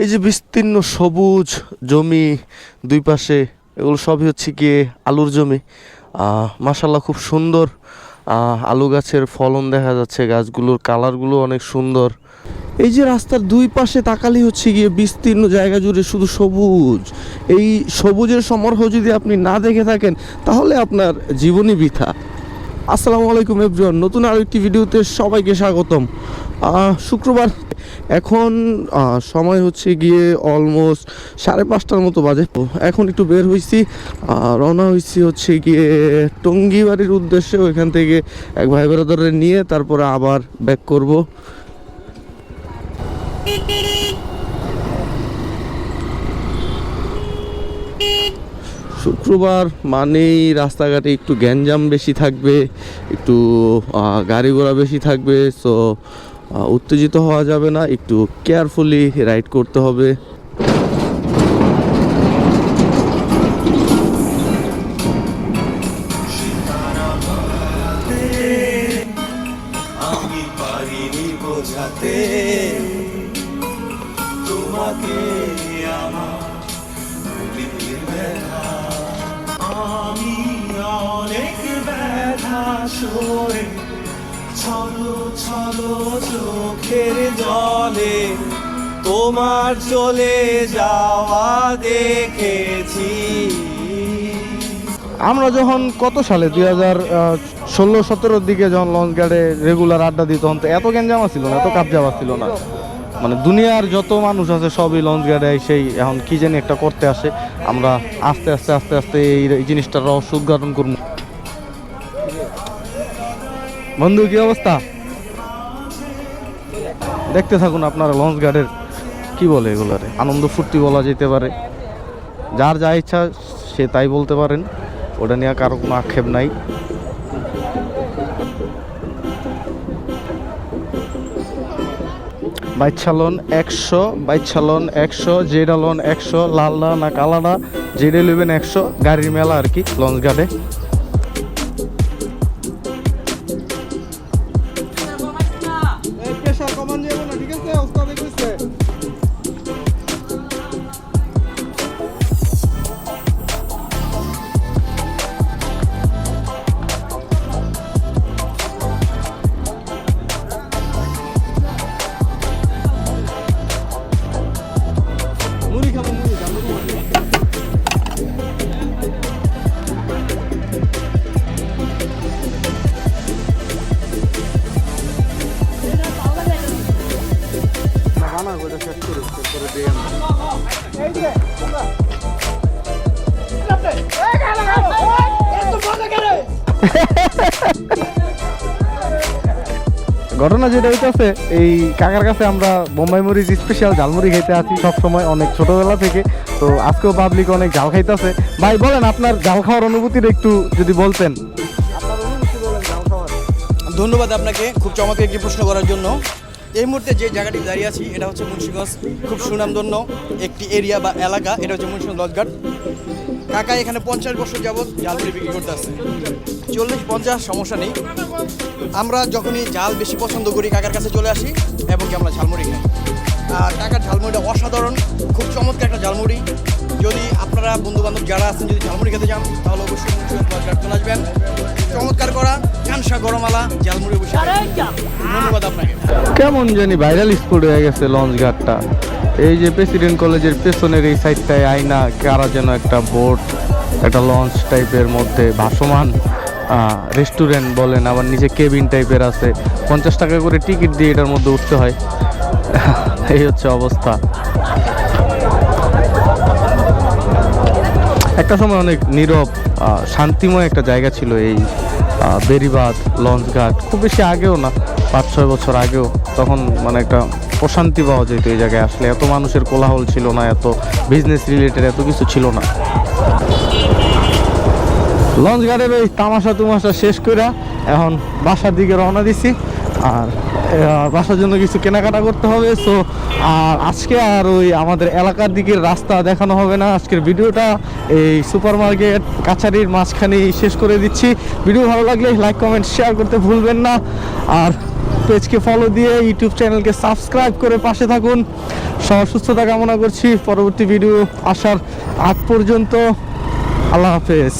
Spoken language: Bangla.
এই যে বিস্তীর্ণ সবুজ জমি দুই পাশে, এগুলো সবই হচ্ছে গিয়ে আলুর জমি। মাসাল্লাহ খুব সুন্দর। আলু গাছের ফলন দেখা যাচ্ছে, গাছগুলোর কালারগুলো অনেক সুন্দর। এই যে রাস্তার দুই পাশে তাকালি হচ্ছে গিয়ে বিস্তীর্ণ জায়গা জুড়ে শুধু সবুজ। এই সবুজের সমারোহ যদি আপনি না দেখে থাকেন, তাহলে আপনার জীবনই বৃথা। আসসালামু আলাইকুম এভরিওয়ান, নতুন আরও একটি ভিডিওতে সবাইকে স্বাগতম। শুক্রবার। এখন সময় হচ্ছে গিয়ে অলমোস্ট সাড়ে পাঁচটার মতো বাজে। এখন একটু বের হয়েছি রওনা হয়েছি হচ্ছে গিয়ে টঙ্গিবাড়ির উদ্দেশ্যে। ওইখান থেকে এক ভাই বেড়াদারে নিয়ে তারপরে আবার ব্যাক করব। শুক্রবার মানেই রাস্তাঘাটে একটু গ্যাঞ্জাম বেশি থাকবে, একটু গাড়ি ঘোড়া বেশি থাকবে সো উত্তেজিত হওয়া যাবে না, একটু কেয়ারফুলি রাইড করতে হবে। তোমাকে ব্যথা সরে ছলো ছলো চোখের জলে, তোমার চলে যাওয়া দেখেছি। আমরা যখন কত সালে, দুই হাজার ষোলো, সতেরোর দিকে যখন লঞ্চ গার্ডে রেগুলার আড্ডা দিত, তখন তো এত গ্যাঞ্জামা ছিল না, এত কাবজামা ছিল না। মানে দুনিয়ার যত মানুষ আছে, সবই লঞ্চ গার্ডে সেই এখন কি জানি একটা করতে আসে। আমরা আস্তে আস্তে আস্তে আস্তে এই জিনিসটার রহস্য উদ্ঘাটন করব। বন্ধু, কি অবস্থা? দেখতে থাকুন আপনারা লঞ্চ গার্ডের, কি বলে এগুলারে? আনন্দ ফুর্তি বলা যেতে পারে। যার যা ইচ্ছা সে তাই বলতে পারেন। ওটা নিয়ে কারও কোনো আক্ষেপ নাই। বাইচালন একশো বাইচালন একশো, জেডালন একশো লালদা না কালাডা, জেডে নেবেন একশো, গাড়ির মেলা আর কি, লঞ্চ গার্ডে। ঘটনা যেটা হইতেছে, এই কাকার কাছে আমরা বোম্বাই মরিচ স্পেশাল ঝালমুড়ি খাইতে আছি সব সময় অনেক ছোটবেলা থেকে, তো আজকেও পাবলিক অনেক ঝাল খাইতেছে। ভাই, বলেন, আপনার ঝাল খাওয়ার অনুভূতিটা একটু যদি বলতেন। ধন্যবাদ আপনাকে, খুব চমৎকার একটি প্রশ্ন করার জন্য। এই মুহূর্তে যে জায়গাটি দাঁড়িয়ে আছি, এটা হচ্ছে মুন্সিগঞ্জ। খুব সুনামধন্য একটি এরিয়া বা এলাকা, এটা হচ্ছে মুন্সিগঞ্জ লজঘাট। কাকা এখানে পঞ্চাশ বছর যাবৎ জালমুড়ি বিক্রি করতে আসছে। চল্লিশ পঞ্চাশ, সমস্যা নেই। আমরা যখনই জাল বেশি পছন্দ করি, কাকার কাছে চলে আসি এবং কি আমরা ঝালমুড়ি খাই। আর কাকার ঝালমুড়িটা অসাধারণ, খুব চমৎকার একটা ঝালমুড়ি। যদি আপনারা বন্ধু বান্ধব যারা আছেন, যদি ঝালমুড়ি খেতে চান, তাহলে অবশ্যই মুন্সিগঞ্জ লজঘাট চলে আসবেন। চমৎকার করা। গরমালা ঝালমুড়ি বসে ধন্যবাদ আপনাকে। কেমন জানি ভাইরাল স্পট হয়ে গেছে লঞ্চ ঘাটটা। এই যে প্রেসিডেন্ট কলেজের পেছনের এই সাইডটায় আয়না কারা যেন একটা বোট একটা লঞ্চ টাইপের মধ্যে ভাসমান রেস্টুরেন্ট বলেন আবার নিচে কেবিন টাইপের আছে। পঞ্চাশ টাকা করে টিকিট দিয়ে এটার মধ্যে উঠতে হয়। এই হচ্ছে অবস্থা। একটা সময় অনেক নীরব শান্তিময় একটা জায়গা ছিল এই বেরিবাদ লঞ্চ ঘাট খুব বেশি আগেও না, পাঁচ, ছয় বছর আগেও তখন মানে একটা প্রশান্তি পাওয়া যেত এই জায়গায় আসলে। এত মানুষের কোলাহল ছিল না, এত বিজনেস রিলেটেড এত কিছু ছিল না। লঞ্চ ঘাটে এই তামাশা তুমাশা শেষ করে এখন বাসার দিকে রওনা দিছি। আর বাসার জন্য কিছু কেনাকাটা করতে হবে সো আর আজকে আর ওই আমাদের এলাকার দিকের রাস্তা দেখানো হবে না। আজকের ভিডিওটা এই সুপার মার্কেট কাছারির মাঝখানেই শেষ করে দিচ্ছি। ভিডিও ভালো লাগলে লাইক কমেন্ট শেয়ার করতে ভুলবেন না। আর পেজকে ফলো দিয়ে ইউটিউব চ্যানেলকে সাবস্ক্রাইব করে পাশে থাকুন। সবার সুস্থতা কামনা করছি। পরবর্তী ভিডিও আসার আগ পর্যন্ত আল্লাহ হাফেজ।